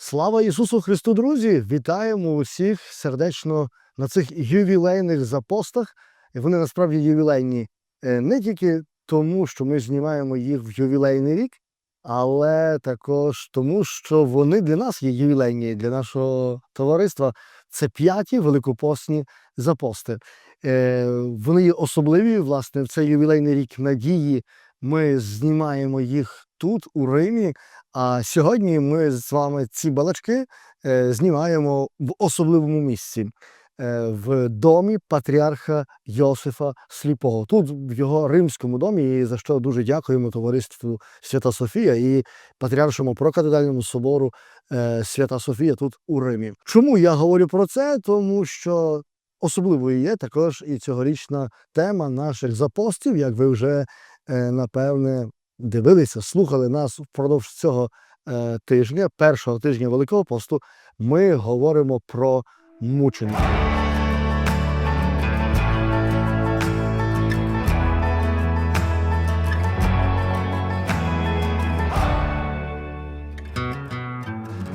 Слава Ісусу Христу, друзі! Вітаємо усіх сердечно на цих ювілейних запостах. Вони насправді ювілейні е, не тільки тому, що ми знімаємо їх в ювілейний рік, але також тому, що вони для нас є ювілейні, для нашого товариства. Це п'яті великопосні запости. Е, Вони є особливі, власне, в цей ювілейний рік надії. Ми знімаємо їх тут, у Римі. А сьогодні ми з вами ці балачки е, знімаємо в особливому місці е, в домі патріарха Йосифа Сліпого. Тут в його римському домі, і за що дуже дякуємо товариству Свята Софія і патріаршому прокатедальному собору е, Свята Софія тут у Римі. Чому я говорю про це? Тому що особливою є також і цьогорічна тема наших запостів, як ви вже напевне дивилися, слухали нас впродовж цього е, тижня, першого тижня Великого посту, ми говоримо про мучення.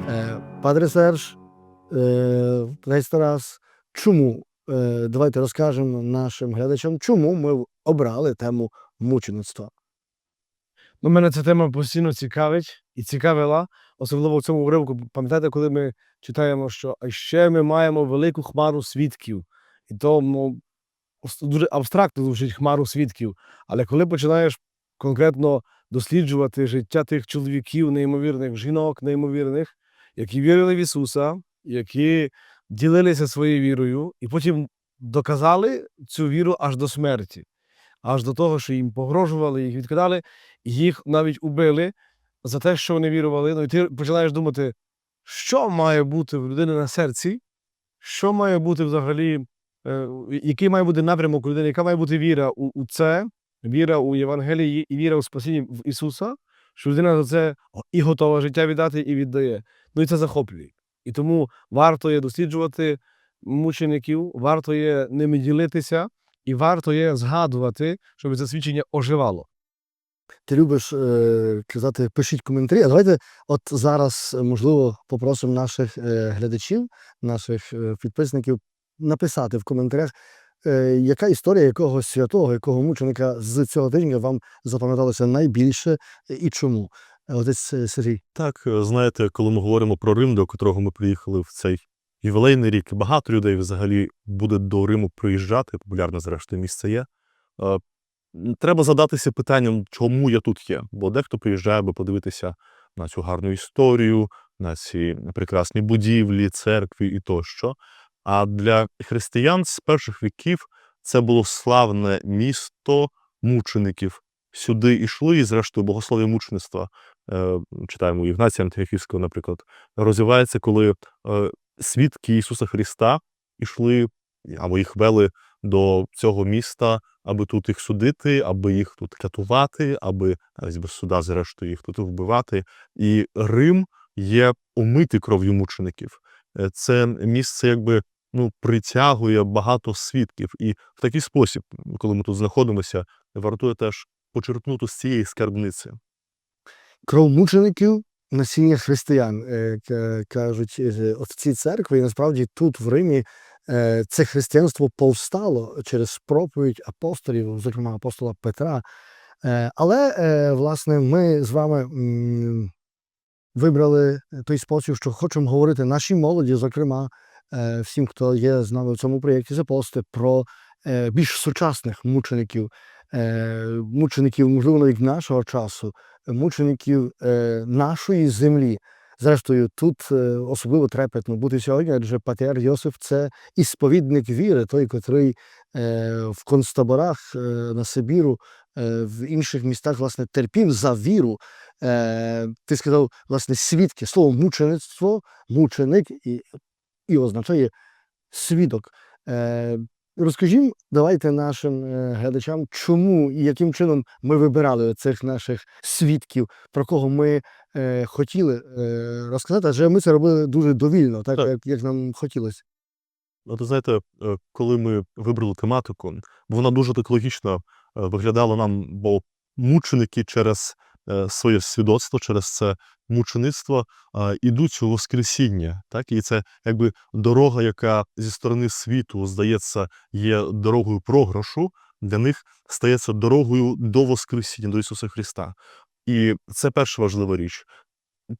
Е, Падре Серж, десь Тарас, чому? Е, давайте розкажемо нашим глядачам, чому ми обрали тему мучеництва. Ну, мене ця тема постійно цікавить і цікавила, особливо в цьому уривку. Пам'ятаєте, коли ми читаємо, що а ще ми маємо велику хмару свідків, і то ну, дуже абстрактно звучить хмару свідків. Але коли починаєш конкретно досліджувати життя тих чоловіків, неймовірних, жінок, неймовірних, які вірили в Ісуса, які ділилися своєю вірою, і потім доказали цю віру аж до смерті, аж до того, що їм погрожували, їх відкидали, їх навіть убили за те, що вони вірували. Ну і ти починаєш думати, що має бути в людини на серці, що має бути взагалі, е, який має бути напрямок людини, яка має бути віра у, у це, віра у Євангелії і віра у спасіння в Ісуса, що людина за це і готова життя віддати, і віддає. Ну і це захоплює. І тому варто є досліджувати мучеників, варто є ними ділитися, і варто є згадувати, щоб це свідчення оживало. Ти любиш е, казати, пишіть коментарі. А давайте, от зараз, можливо, попросимо наших е, глядачів, наших е, підписників написати в коментарях, е, яка історія якогось святого, якого мученика з цього тижня вам запам'яталося найбільше і чому? Е, Отець Сергій. Так, е, знаєте, коли ми говоримо про Рим, до котрого ми приїхали в цей ювілейний рік, багато людей взагалі буде до Риму приїжджати, популярне зрештою місце є. Е, Треба задатися питанням, чому я тут є. Бо дехто приїжджає, аби подивитися на цю гарну історію, на ці прекрасні будівлі, церкві і тощо. А для християн з перших віків це було славне місто мучеників. Сюди йшли, і зрештою богослов'я мучеництва е, читаємо Ігнація Антиохівського, наприклад, розвивається, коли е, свідки Ісуса Христа йшли або їх вели до цього міста, аби тут їх судити, аби їх тут катувати, аби без суда, зрештою, їх тут вбивати. І Рим є омитий кров'ю мучеників. Е, Це місце якби ну, притягує багато свідків. І в такий спосіб, коли ми тут знаходимося, вартує теж почерпнути з цієї скарбниці. Кров мучеників насіння християн, е, ка- кажуть е, отці церкви. І насправді тут, в Римі, е, це християнство повстало через проповідь апостолів, зокрема апостола Петра. Е, Але, е, власне, ми з вами вибрали той спосіб, що хочемо говорити нашій молоді, зокрема, е, всім, хто є з нами в цьому проєкті запости, про е, більш сучасних мучеників, е, мучеників, можливо, навіть нашого часу, мучеників е, нашої землі. Зрештою, тут е, особливо трепетно бути сьогодні, адже Патріарх Йосиф це і віри, той, котрий е, в концтаборах е, на Сибіру, е, в інших містах, власне, терпів за віру. Е, ти сказав, власне, свідки. Слово мучеництво, мученик і, і означає свідок. Розкажімо, давайте нашим е, глядачам, чому і яким чином ми вибирали цих наших свідків, про кого ми е, хотіли е, розказати, адже ми це робили дуже довільно, так, Так. Як, як нам хотілося. От ви знаєте, е, коли ми вибрали тематику, вона дуже так логічно е, виглядала нам, бо мученики через своє свідоцтво, через це мучеництво е, ідуть у Воскресіння. Так? І це якби дорога, яка зі сторони світу, здається, є дорогою програшу, для них стається дорогою до Воскресіння, до Ісуса Христа. І це перша важлива річ.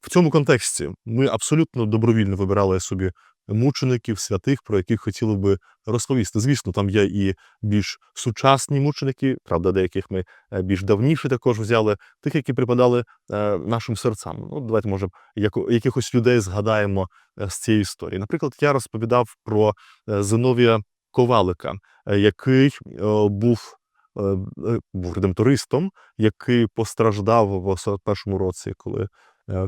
В цьому контексті ми абсолютно добровільно вибирали собі мучеників, святих, про яких хотіли би розповісти. Звісно, там є і більш сучасні мученики, правда, деяких ми е, більш давніше також взяли, тих, які припадали е, нашим серцям. Ну, давайте, може, якихось людей згадаємо е, з цієї історії. Наприклад, я розповідав про Зиновія Ковалика, який був. Був редемтористом, який постраждав в 41-му році, коли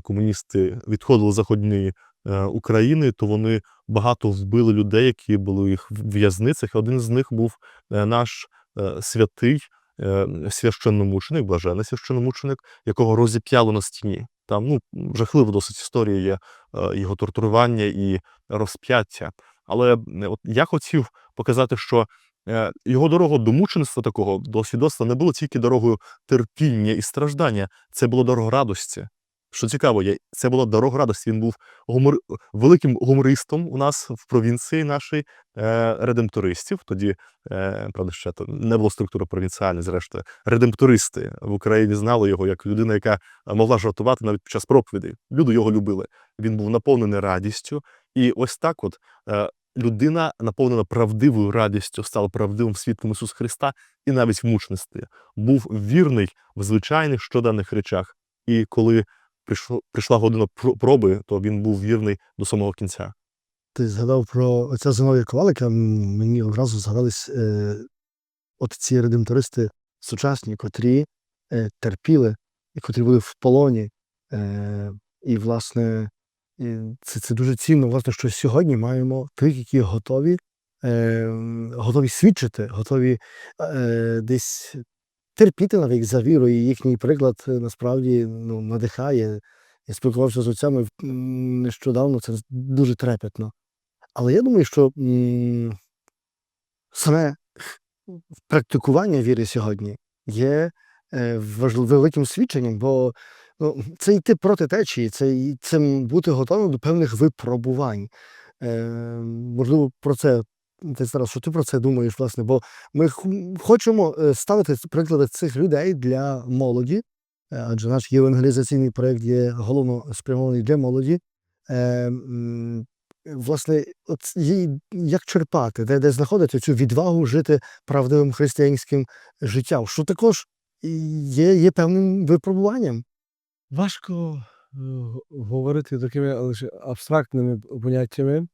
комуністи відходили з заходньої України, то вони багато вбили людей, які були їх в в'язницях. Один з них був е, наш е, святий е, священномученик, блажений священномученик, якого розіп'яли на стіні. Там ну жахлива досить історія є е, його тортурування і розп'яття. Але е, от я хотів показати, що е, його дорога до мучеництва такого, до свідоцтва не було тільки дорогою терпіння і страждання, це було дорога радості. Що цікаво, є, це була дорога радості. Він був гумор... великим гумористом у нас в провінції нашій е, редемтористів. Тоді, е, правда, ще то не було структури провінціальної, зрештою. Редемтористи в Україні знали його як людина, яка могла жартувати навіть під час проповідей. Люди його любили. Він був наповнений радістю. І ось так, от е, людина, наповнена правдивою радістю, стала правдивим свідком Ісуса Христа, і навіть в мучництві був вірний в звичайних щоденних речах. І коли прийшло, прийшла година проби, то він був вірний до самого кінця. Ти згадав про отця Зиновія Ковалика, мені одразу згадались е, от ці редемтористи сучасні, котрі е, терпіли і котрі були в полоні. Е, і, власне, і це, це дуже цінно, власне, що сьогодні маємо тих, які готові, е, готові свідчити, готові е, десь терпіти навіть за віру. І їхній приклад е, насправді ну, надихає. Я спілкувався з отцями нещодавно, це дуже трепетно. Але я думаю, що саме практикування віри сьогодні є е, великим свідченням, бо ну, це йти проти течії, це, це бути готовим до певних випробувань. Е, можливо, про це ти зараз, що ти про це думаєш, власне, бо ми хочемо е, ставити приклади цих людей для молоді, е, адже наш євангелізаційний проєкт є головно спрямований для молоді. Е, власне, от як черпати, де, де знаходити цю відвагу жити правдивим християнським життям, що також є, є певним випробуванням. Важко говорити такими лише абстрактними поняттями,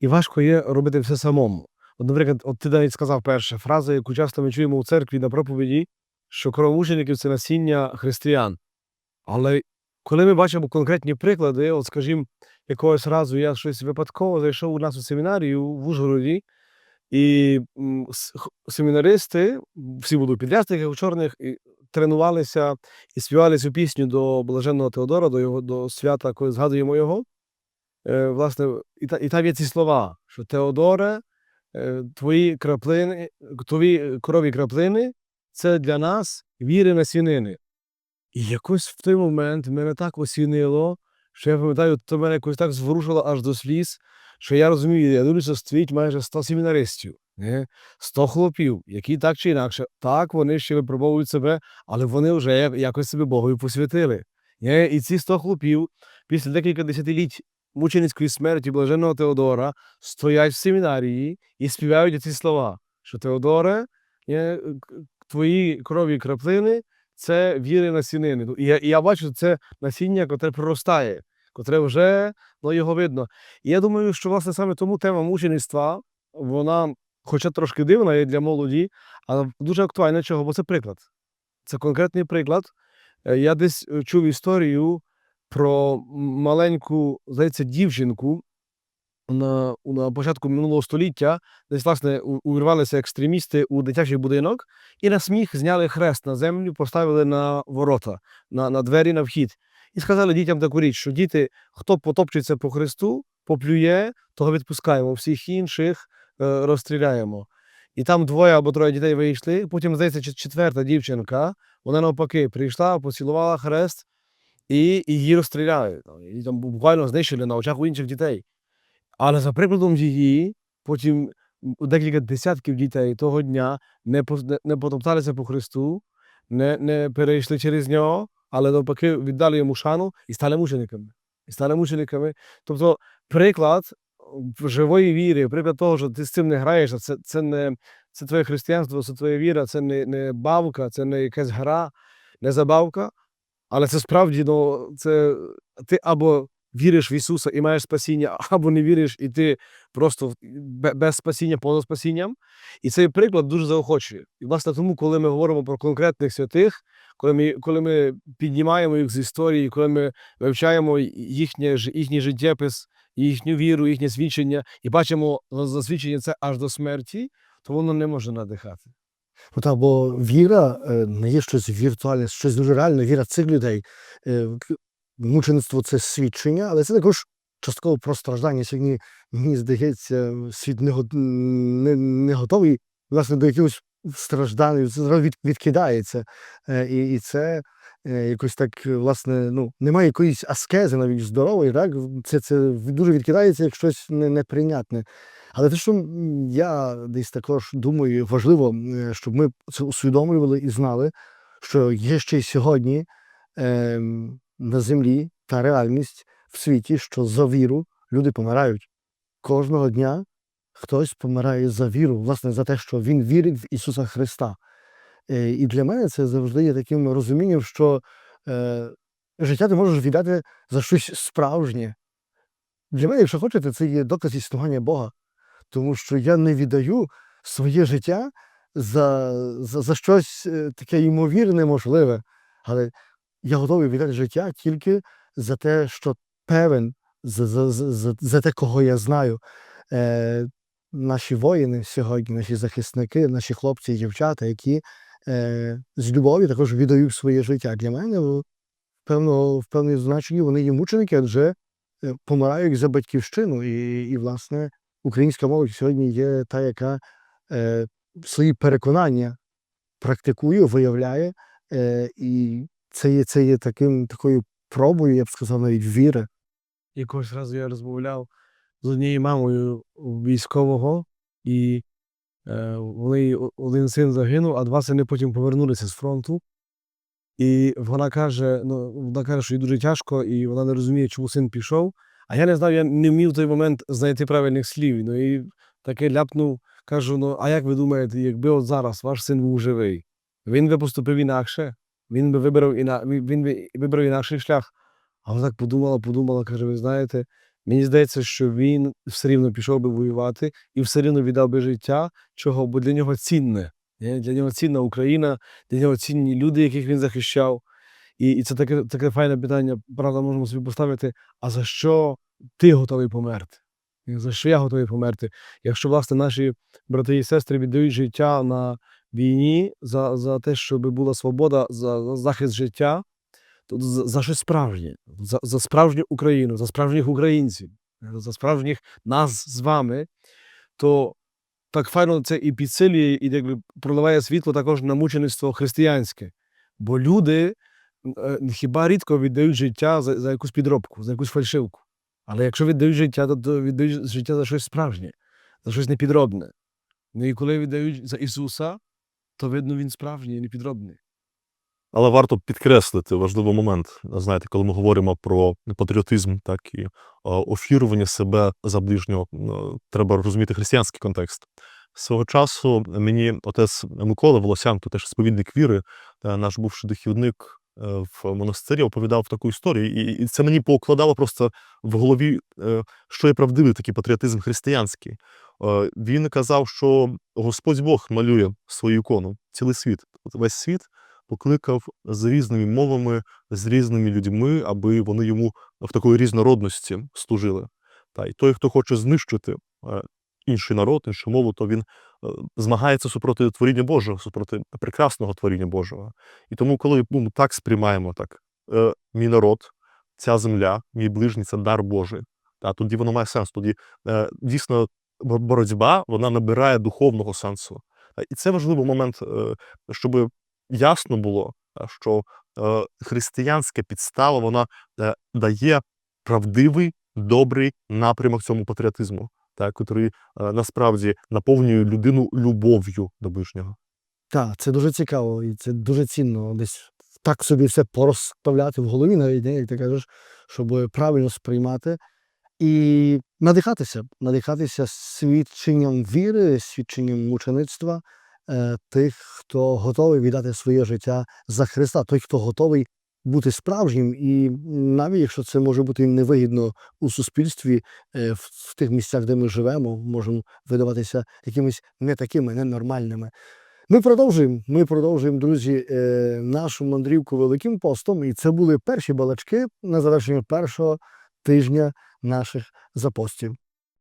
і важко є робити все самому. От, наприклад, от ти навіть сказав перша фраза, яку часто ми чуємо у церкві на проповіді, що кров мучеників це насіння християн. Але коли ми бачимо конкретні приклади, от скажімо, якогось разу я щось випадково зайшов у нас у семінарію в Ужгороді, і семінаристи, всі були у підрясниках у чорних, і тренувалися і співали цю пісню до блаженного Теодора, до його до свята, коли згадуємо його. Е, власне, і, та, і там є ці слова, що Теодоре, е, твої краплини, твої крові краплини це для нас віри на свінини. І якось в той момент мене так осінило, що я пам'ятаю, то мене якось так зворушило аж до сліз, що я розумію, я дивлюся, стоїть майже 100 семінаристів, не? 100 хлопів, які так чи інакше, так вони ще випробовують себе, але вони вже якось себе Богові посвятили. І ці 100 хлопів після декілька десятиліть мученицької смерті блаженного Теодора стоять в семінарії і співають ці слова, що Теодоре, твої крові краплини це віри насінини. Ну, І я, і я бачу, це насіння, котре проростає, котре вже ну, його видно. І я думаю, що власне саме тому тема мучеництва, вона, хоча трошки дивна є для молоді, але дуже актуальна чого, бо це приклад. Це конкретний приклад. Е, Я десь е, чув історію про маленьку, здається, дівчинку на, на початку минулого століття, десь, власне, увірвалися екстремісти у дитячий будинок і на сміх зняли хрест на землю, поставили на ворота, на, на двері, на вхід. І сказали дітям таку річ, що діти, хто потопчеться по хресту, поплює, того відпускаємо, всіх інших е, розстріляємо. і там двоє або троє дітей вийшли. Потім, здається, четверта дівчинка, вона навпаки прийшла, поцілувала хрест, і, її розстріляли. І там буквально знищили на очах у інших дітей. Але за прикладом її, потім декілька десятків дітей того дня не, не, потопталися по Христу, не, не перейшли через нього, але навпаки віддали йому шану і стали мучениками. І стали мучениками. Тобто приклад живої віри, приклад того, що ти з цим не граєш, це, це не це твоє християнство, це твоя віра, це не, не бавка, це не якась гра, не забавка, але це справді ну, це ти або віриш в Ісуса і маєш спасіння, або не віриш, і ти просто без спасіння, поза спасінням. І цей приклад дуже заохочує. І, власне, тому, коли ми говоримо про конкретних святих, коли ми, коли ми піднімаємо їх з історії, коли ми вивчаємо їхнє, їхній життєпис, їхню віру, їхнє свідчення, і бачимо за- засвідчення це аж до смерті, то воно не може надихати. Ну, бо віра е, не є щось віртуальне, щось дуже реальне. Віра цих людей. Е, Мучеництво це свідчення, але це також частково про страждання. Сьогодні, мені здається, світ не, не, не готовий власне, до якихось страждань, це зразу від, відкидається. Е, І, і це якось так, власне, ну, немає якоїсь аскези навіть здорової, так? Це, це дуже відкидається як щось не- неприйнятне. Але те, що я десь також думаю, важливо, е, щоб ми це усвідомлювали і знали, що є ще й сьогодні ем, на землі та реальність в світі, що за віру люди помирають. Кожного дня хтось помирає за віру, власне, за те, що він вірить в Ісуса Христа. Е, І для мене це завжди є таким розумінням, що е, життя ти можеш віддати за щось справжнє. Для мене, якщо хочете, це є доказ існування Бога. Тому що я не віддаю своє життя за, за, за щось е, таке ймовірне, можливе. Але я готовий віддати життя тільки за те, що певен, за, за, за, за, те, кого я знаю. Е, наші воїни сьогодні, наші захисники, наші хлопці і дівчата, які е, з любові також віддають своє життя. Для мене в певно, в певному значенні вони є мученики, адже е, помирають за батьківщину. І, і, власне, українська мова сьогодні є та, яка е, свої переконання практикує, виявляє, е, і це є, це є таким, такою пробою, я б сказав, навіть віри. Якогось разу я розмовляв з однією мамою військового, і е, вони, один син загинув, а два сини потім повернулися з фронту. І вона каже, ну, вона каже, що їй дуже тяжко, і вона не розуміє, чому син пішов. А я не знав, я не вмів в той момент знайти правильних слів. Ну і таке ляпнув, кажу: ну, а як ви думаєте, якби от зараз ваш син був живий, він би поступив інакше, він би вибрав, іна... він би вибрав інакший шлях. А вона так подумала, подумала, каже: ви знаєте, мені здається, що він все рівно пішов би воювати і все рівно віддав би життя, чого, бо для нього цінне. Для нього цінна Україна, для нього цінні люди, яких він захищав. І, і це таке, таке файне питання, правда, можемо собі поставити: а за що ти готовий померти? За що я готовий померти? Якщо, власне, наші брати і сестри віддають життя на війні за, за те, щоб була свобода, за, за захист життя, то за, за щось справжнє, за, за справжню Україну, за справжніх українців, за справжніх нас з вами, то так файно це і підсилює, і якби проливає світло також на мучеництво християнське. Бо люди хіба рідко віддають життя за, за якусь підробку, за якусь фальшивку. Але якщо віддають життя, то, віддають життя за щось справжнє, за щось непідробне. Ну і коли віддають за Ісуса, то видно, він справжній, не підробний. Але варто підкреслити важливий момент. Знаєте, коли ми говоримо про патріотизм, так і е, офірування себе за ближнього, е, треба розуміти християнський контекст. Свого часу мені отець Микола Волосян, то теж сповідник віри, е, наш бувший духівник е, в монастирі, оповідав таку історію, і, і це мені покладало просто в голові, е, що є правдивий такий патріотизм християнський. Е, Він казав, що Господь Бог малює свою ікону, цілий світ, весь світ покликав з різними мовами, з різними людьми, аби вони йому в такої різнородності служили. Та й той, хто хоче знищити е, інший народ, іншу мову, то він е, змагається супроти творіння Божого, супроти прекрасного творіння Божого. І тому, коли ну, ми так сприймаємо, так е, мій народ, ця земля, мій ближній це дар Божий. Та тоді воно має сенс. Тоді е, дійсно боротьба вона набирає духовного сенсу. І це важливий момент, щоб ясно було, що християнська підстава вона дає правдивий, добрий напрямок цьому патріотизму, так, який е, насправді наповнює людину любов'ю до ближнього. Так, це дуже цікаво і це дуже цінно десь так собі все порозставляти в голові, навіть не, як ти кажеш, щоб правильно сприймати і надихатися, надихатися свідченням віри, свідченням мучеництва е, тих, хто готовий віддати своє життя за Христа, той, хто готовий бути справжнім, і навіть якщо це може бути невигідно у суспільстві, е, в, тих місцях, де ми живемо, можемо видаватися якимись не такими, ненормальними. Ми продовжуємо. Ми продовжуємо, друзі, е, нашу мандрівку Великим постом. І це були перші балачки на завершення першого тижня наших запостів.